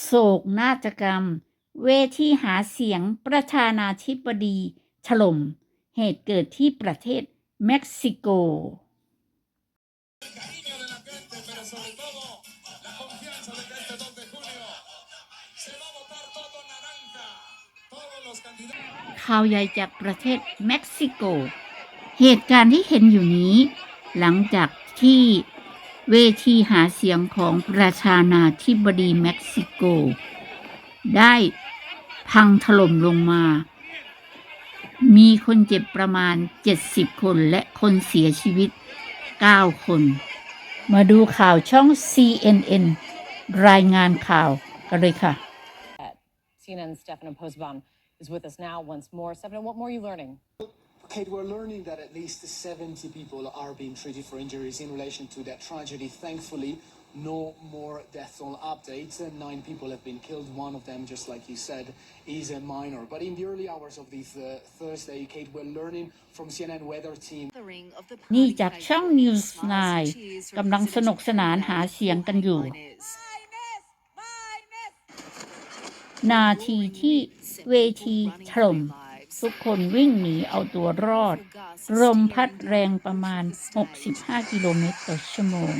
โศกนาฏกรรม เวทีหาเสียงประธานาธิบดี ถล่ม เหตุเกิดที่ประเทศเม็กซิโก ข่าวใหญ่จากประเทศเม็กซิโก เหตุการณ์ที่เห็นอยู่นี้ หลังจากที่ เวทีหาเสียงของประธานาธิบดีเม็กซิโก ได้พังถล่มลงมา มีคนเจ็บประมาณ 70 คนและคนเสียชีวิต 9 คน มาดูข่าวช่อง CNN รายงานข่าวกันเลยค่ะ CNN Stefano Posbaum is with us now once more. Stefano, what more are you learning? Kate, we're learning that at least 70 people are being treated for injuries in relation to that tragedy. Thankfully, no more death toll updates. Uh, Nine people have been killed. One of them, just like you said, is a minor. But in the early hours of this uh, Thursday, Kate, we're learning from CNN weather team นี่จากช่อง News 9กำลังสนุกสนานหาเสียงกันอยู่ นาทีที่เวทีถล่ม ทุกคนวิ่งหนีเอาตัวรอด ลมพัดแรงประมาณ 65 กิโลเมตรต่อชั่วโมง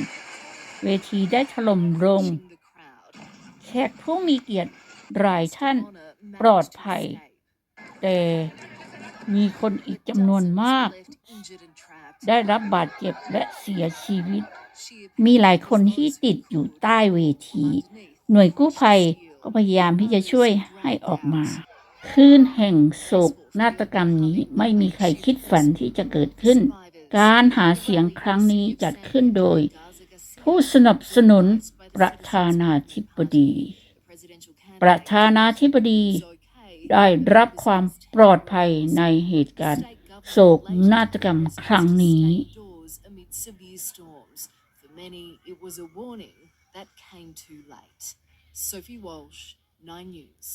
เวทีได้ถล่มลง แขกผู้มีเกียรติหลายท่านปลอดภัย แต่มีคนอีกจำนวนมาก ได้รับบาดเจ็บและเสียชีวิต มีหลายคนที่ติดอยู่ใต้เวที หน่วยกู้ภัยก็พยายามที่จะช่วยให้ออกมา คลื่นแห่งโศกนาฏกรรมนี้ไม่มีใครคิดฝันที่จะเกิดขึ้น การหาเสียงครั้งนี้จัดขึ้นโดย ผู้สนับสนุนประธานาธิบดี ประธานาธิบดีได้รับความปลอดภัยในเหตุการณ์ โศกนาฏกรรมครั้งนี้ Sophie Walsh, Nine News.